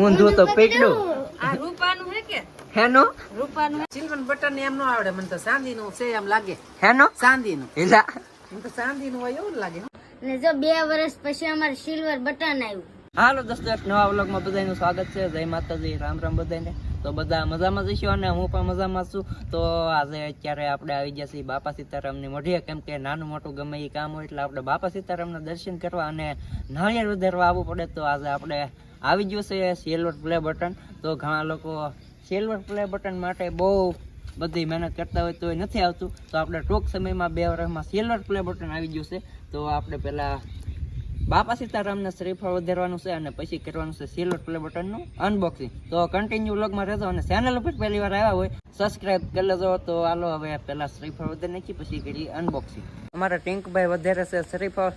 ઊંધું તો પકડ્યું આ રૂપાનું હે કે? હેનો? રૂપાનું સિલ્વર બટન એમ નો આવડે મને તો સાંધીનું છે એમ લાગે. હેનો? સાંધીનું એલા મને તો સાંધીનું હોય એવું લાગે. ને જો બે વર્ષ પછી અમારે સિલ્વર બટન આવ્યું. હાલો દોસ્તો એક નવા વ્લોગમાં બધાનું સ્વાગત છે. જય માતાજી રામ રામ બધાને તો બધા મજામાં જઈશું અને હું પણ મજામાં છું. તો આજે અત્યારે આપણે આવી ગયા છીએ બાપા સીતારામની મઢીએ કેમ કે નાનું મોટું ગમે એ કામ હોય એટલે આપણે બાપા સીતારામના દર્શન કરવા અને નાળિયેર વધારવા આવવું પડે. તો આજે આપણે આવી ગયું છે સિલ્વર પ્લે બટન તો ઘણા લોકો સિલ્વર પ્લે બટન માટે બહુ બધી મહેનત કરતા હોય તો એ નથી આવતું. તો આપણે ટૂંક સમયમાં બે વર્ષમાં સિલ્વર પ્લે બટન આવી ગયું છે. તો આપણે પહેલા બાપા સીતારામને શ્રીફળ વધારવાનું છે અને પછી કરવાનું છે સિલ્વર પ્લે બટનનું અનબોક્સિંગ તો કન્ટિન્યુ વ્લોગમાં રહેજો અને ચેનલ ઉપર પહેલી વાર આવ્યા હોય સબસ્ક્રાઇબ કરી લેજો. તો હાલો, હવે પહેલાં શ્રીફળ વધારી નાખી, પછી કરી અનબોક્સિંગ અમારા ટિંકભાઈ વધારે છે શ્રીફળ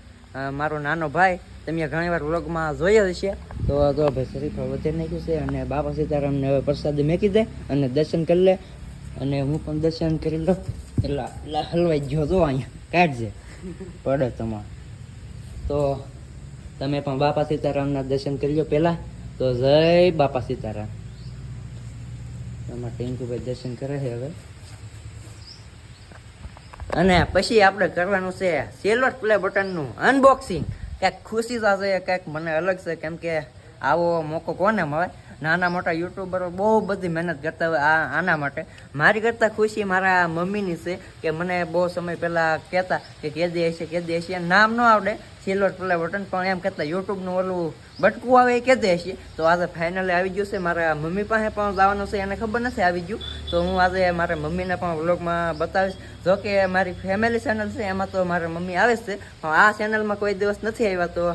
મારો નાનો ભાઈ, તમે ઘણી વાર વ્લોગમાં જોયા છે તો જો ભાઈ શ્રીફળ વધારી નાખ્યું છે અને બાપા સીતારામને હવે પ્રસાદી મેકી દે અને દર્શન કરી લે. અને હું પણ દર્શન કરી લઉં. એટલે હલવાઈ ગયો જો અહીંયા. કાઢજે. પડે તમારે. તો તમે પણ બાપા સીતારામના દર્શન કરી લો પહેલા. તો જય બાપા સીતારામ. એમાં ટિંકુભાઈ દર્શન કરે છે હવે. અને પછી આપણે કરવાનું છે સિલ્વર પ્લે બટનનું અનબોક્સિંગ કંઈક ખુશી થશે કંઈક મને અલગ છે, કેમ કે આવો મોકો કોને મળે? નાના મોટા યુટ્યુબરો બહુ બધી મહેનત કરતા હોય આ આના માટે. મારી કરતાં ખુશી મારા મમ્મીની છે કે મને બહુ સમય પહેલાં કહેતા કે કેદી હશે કેદી હશે. નામ ન આવડે સિલ્વર પ્લે બટન, પણ એમ કહેતા, યુટ્યુબનું ઓલું બટકું આવે એ કેદી હશે. તો આજે ફાઇનલી આવી ગયું છે. મારા મમ્મી પાસે પણ જવાનું છે, એને ખબર નથી આવી ગયું. તો હું આજે મારા મમ્મીને પણ વ્લોગમાં બતાવીશ. જો કે મારી ફેમિલી ચેનલ છે, એમાં તો મારા મમ્મી આવે છે. પણ આ ચેનલમાં કોઈ દિવસ નથી આવ્યા તો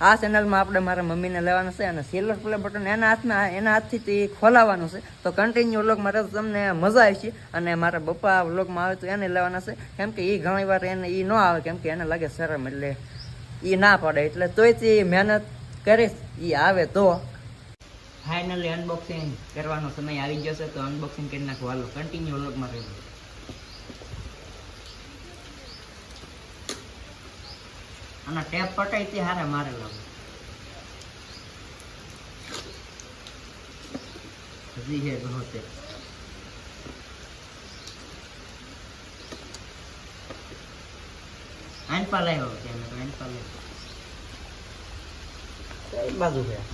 આ ચેનલમાં આપણે મારા મમ્મીને લેવાના છે અને સિલ્વર પ્લે બટન એના હાથમાં, એના હાથથી તે ખોલાવવાનું છે. તો કન્ટિન્યુ વ્લોગમાં રહેતો તમને મજા આવશે. અને મારા પપ્પા વ્લોગમાં આવે તો એને લેવાના છે. કેમ કે એ ઘણી વાર એને એ ન આવે, કેમ કે એને લાગે શરમ એટલે એ ના પડે. એટલે તોય તે મહેનત કરીશ એ આવે તો. ફાઇનલી અનબોક્સિંગ કરવાનો સમય આવી ગયો છે, તો અનબોક્સિંગ કરી નાખો. કન્ટિન્યુ વ્લોગમાં રહેજો. અને ટેપ પટાઈ તે હારે મારે લાગે હજી હે ઘણો તે. આન પા લાવ્યો કેમેરો આન પા કઈ બાજુ ગયા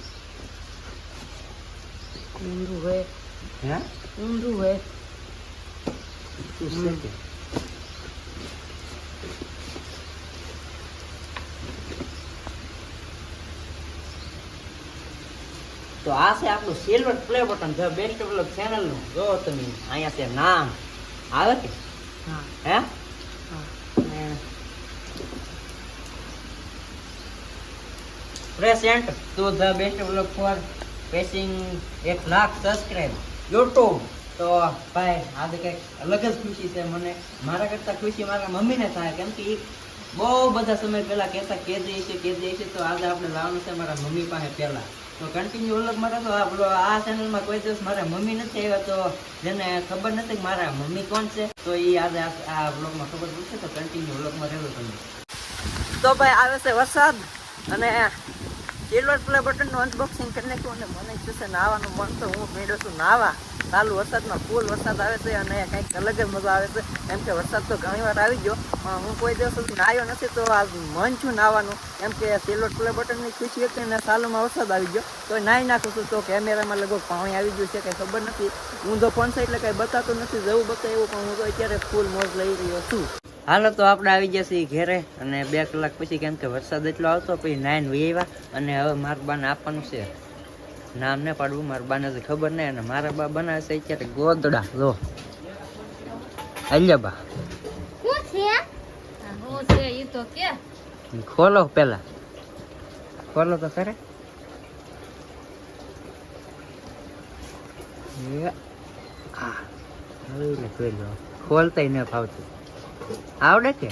ઊંધું હે. હે? ઊંધું હે. તું આ છે આપણું silver play button the best vlog ચેનલનું જો તમે અહીંયા છે નામ આવે કે? Hey. Present to the best vlog for passing એક લાખ સબસ્ક્રાઇબ યુટ્યુબ તો ભાઈ આજે કંઈક અલગ જ ખુશી છે મને. મારા કરતાં ખુશી મારા મમ્મીને થાય કેમ કે બહુ બધા સમય પહેલા કહેતા કે જઈએ છે કે જઈએ છે તો આજે આપણે લાવવાનું છે મારા મમ્મી પાસે પહેલા. તો કન્ટિન્યુ વ્લોગ મારે તો આ vlog- આ ચેનલમાં કોઈ દિવસ મારા મમ્મી નથી આવ્યા, તો જેને ખબર નથી કે મારા મમ્મી કોણ છે, તો એ આજે આ- વ્લોગમાં ખબર પડશે, તો કન્ટિન્યુ વ્લોગમાં રહેવું તમે. તો ભાઈ, આવે છે વરસાદ, અને સિલ્વર પ્લે બટનનું અનબોક્સિંગ કરી નાખ્યું, અને મને શું છે નાવાનું મન તો હું મેળવું છું નાવા. ચાલુ વરસાદમાં ફૂલ વરસાદ આવે છે અને કંઈક અલગ જ મજા આવે છે. કેમ કે વરસાદ તો ઘણી વાર આવી ગયો, પણ હું કોઈ દિવસ સુધી નાહ્યો નથી તો આ મન છું નાવાનું કેમ કે સિલ્વર પ્લે બટનની ખુશી હતી અને ચાલુમાં વરસાદ આવી ગયો. તો નાહી નાખું છું તો કેમેરામાં લગભગ પાણી આવી ગયું છે, કંઈ ખબર નથી. ઊંધો ફોન છે એટલે કંઈ બતાતું નથી, જવું બતાવે એવું પણ હું તો અત્યારે ફૂલ મોજ લઈ રહ્યો છું. હાલો તો આપણે આવી ગયા છીએ ઘેરે અને બે કલાક પછી કેમ કે વરસાદ એટલો આવતો, પછી નાઈન આવ્યા અને હવે મારા બાને આપવાનું છે. નામ ને પાડવું મારા બાને હજી ખબર નહીં અને મારા બા બનાવે છે અત્યારે ગોદડા જો. અલ્યા બા. શું છે? આ હું છે ઈ તો કે. ખોલો પેલા. ખોલો તો ખરે. ન ફાવતું. આવડે કે?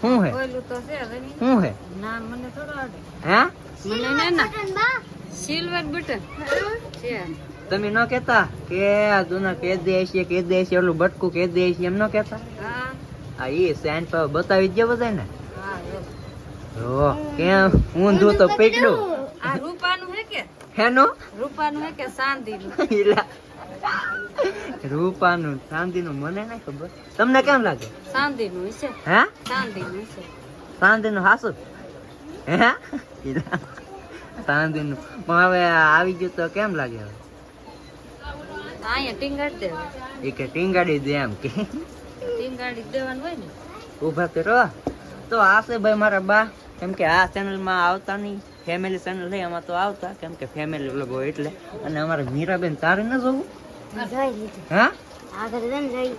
શું હે? ઓલું તો છે શું હે? નામ મને થોડો આવડે. હે? મને ના સિલ્વર બટન છે તમે ન કેતા કે આ જૂના કે દે છે કે દે છે ઓલું બટકું કે દે છે એમ ન કેતા હા. આ ઈ સેન પર બતાવી દે બધા ને હા જો. જો કેમ? ઊંધું તો પકડ્યું આ રૂપાનું હે કે? હેનો? રૂપાનું હે કે ચાંદીનું ઈલા. રૂપાનું ચાંદીનું મને નહીં ખબર. તમને કેમ લાગે? ચાંદીનું હશે. હે? ચાંદીનું હશે. ચાંદીનું હાસુ. હે? ઈલા. ચાંદીનું પણ હવે આવી ગયું તો કેમ લાગે હવે? અહીંયા ટીંગાડી દેવાનું એ કે ટીંગાડી દે એમ કે. ટીંગાડી દેવાનું હોય ને. ઊભા કરો તો આ છે ભાઈ મારા બા. કેમ કે આ ચેનલમાં આવતા નહીં. ફેમિલી ચેનલ છે એમાં તો આવતા. કેમ કે ફેમિલી વ્લોગ હોય એટલે. અને અમારે મીરાબેન તારે ન જોવું? હા આગળ જોઈ.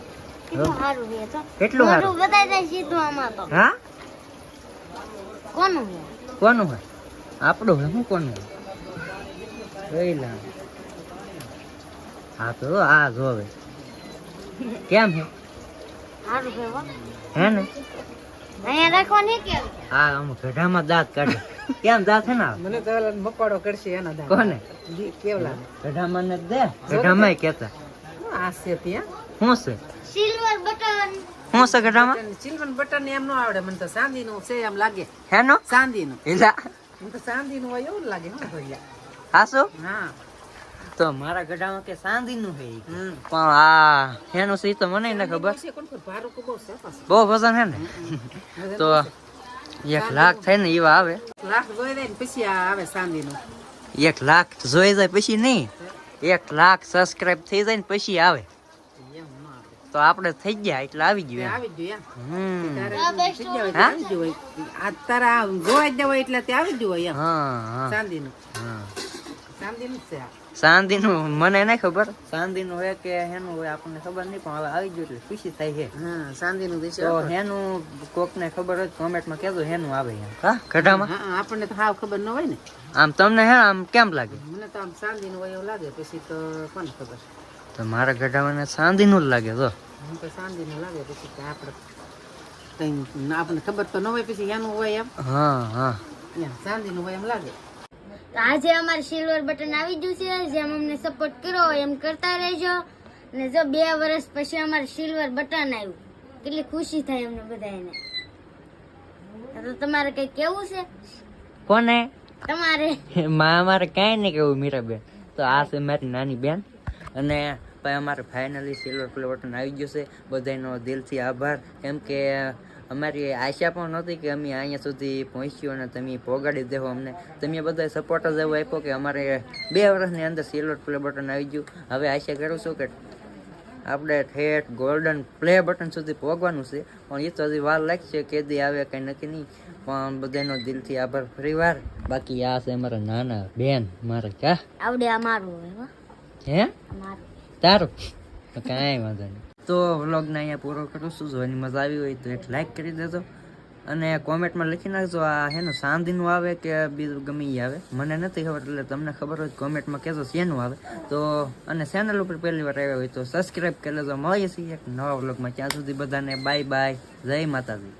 કેટલું સારું છે તો કેટલું સારું? બતાવી દે સીધું આમાં તો. હા? કોનું કોનું હોય? આપણું હું શું કોનું? લા હા તો આ જોવે કેમ છે સારું છે હે. ને? અહીંયા રાખવાની કે આ આમ ગઢામાં દાંત કાઢે. કેમ દાંત છે ને મને તો કરશે એના દાંત. કોને? કેવલા? ગઢામાં ને દે? ગઢામાં કેતા. આ છે ત્યાં શું છે? સિલ્વર બટન શું છે ગઢામાં સિલ્વર બટન એમ ન આવડે મને તો ચાંદીનું છે એમ લાગે. હેનો ચાંદીનું એલા. મને તો ચાંદીનું હોય એવું લાગે હું ભૈયા હાસો? હા. તો મારા ગઢામાં કે ચાંદીનું હે પણ આ એનું છે તો મને ન ખબર. બહુ વજન હે ને? તો એક લાખ થાય ને એવા આવે. લાખ જોઈ દે પછી આવે ચાંદીનું એક લાખ જોઈ જાય પછી નહીં. એક લાખ સબસ્ક્રાઇબ થઈ જાય ને પછી આવે. તો આપણે થઈ ગયા એટલે આવી ગયું આવી હમ. આ ગયા તારા જોવા જ એટલે તે આવી જ હોય એમ. હા હા. ચાંદીનું હા. ચાંદીનું છે આ. મને નહીં ખબર. ચાંદીનું હોય કે હેનું હોય આપણને ખબર નહીં પણ હવે આવી ગયું એટલે ખુશી થાય છે. શાંતિ નું દેશે તો હેનું કોકને ખબર હોય કોમેન્ટમાં કહેજો હેનું આવે એમ. હા ઘટામાં? આપણને તો હાવ ખબર ન હોય ને. આમ તમને હે આમ કેમ લાગે? મને તો આમ શાંતિનું હોય એવું લાગે પછી તો કોને ખબર? તો મારા ગઢામાં ચાંદીનું જ લાગે તો તો લાગે પછી તો આપણે કઈ આપણને ખબર તો ન હોય પછી એનું હોય એમ. હા હા. એમ ચાંદીનું હોય એમ લાગે. તો આજે અમારે સિલ્વર બટન આવી ગયું છે જેમ અમને સપોર્ટ કર્યો એમ કરતા રહેજો. અને જો બે વર્ષ પછી અમારે સિલ્વર બટન આવ્યું. કેટલી ખુશી થાય અમને બધાને તો તમારે કઈ કેવું છે? કોને? તમારે. માં અમારે કાંઈ નહીં કેવું મીરાબેન. તો આ છે મારી નાની બેન. અને ભાઈ અમારે ફાઇનલી સિલ્વર પ્લે બટન આવી ગયું છે. બધાનો દિલથી આભાર. કેમ કે અમારી આશા પણ નહોતી કે અમે અહીંયા સુધી પહોંચ્યું અને તમે પોગાડી દેવો અમને. તમે બધાએ સપોર્ટ જ એવો આપ્યો કે અમારે બે વર્ષની અંદર સિલ્વર પ્લે બટન આવી ગયું. હવે આશા કરું છું કે આપણે ઠેઠ ગોલ્ડન પ્લે બટન સુધી પહોંચવાનું છે. પણ એ તો હજી વાર લાગશે કેદી આવે કંઈ નક્કી નહીં. પણ બધાનો દિલથી આભાર ફરીવાર બાકી આ છે અમારા નાના બેન. મારે ક્યાં? આવડે અમારું હે? અમારું. તારું. કાંઈ વાંધો નહીં. તો વ્લોગને અહીંયા પૂરો કરું છું. એની મજા આવી હોય તો એક લાઈક કરી દેજો. અને કોમેન્ટમાં લખી નાખજો આ હેનું સાંધીનું આવે કે બીજું ગમે આવે. મને નથી ખબર, એટલે તમને ખબર હોય કોમેન્ટમાં કહેજો શેનું આવે. તો અને ચેનલ ઉપર પહેલી વાર આવ્યા હોય તો સબસ્ક્રાઈબ કરી લેજો. મળીએ છીએ એક નવા વ્લોગમાં. ત્યાં સુધી બધાને બાય બાય જય માતાજી.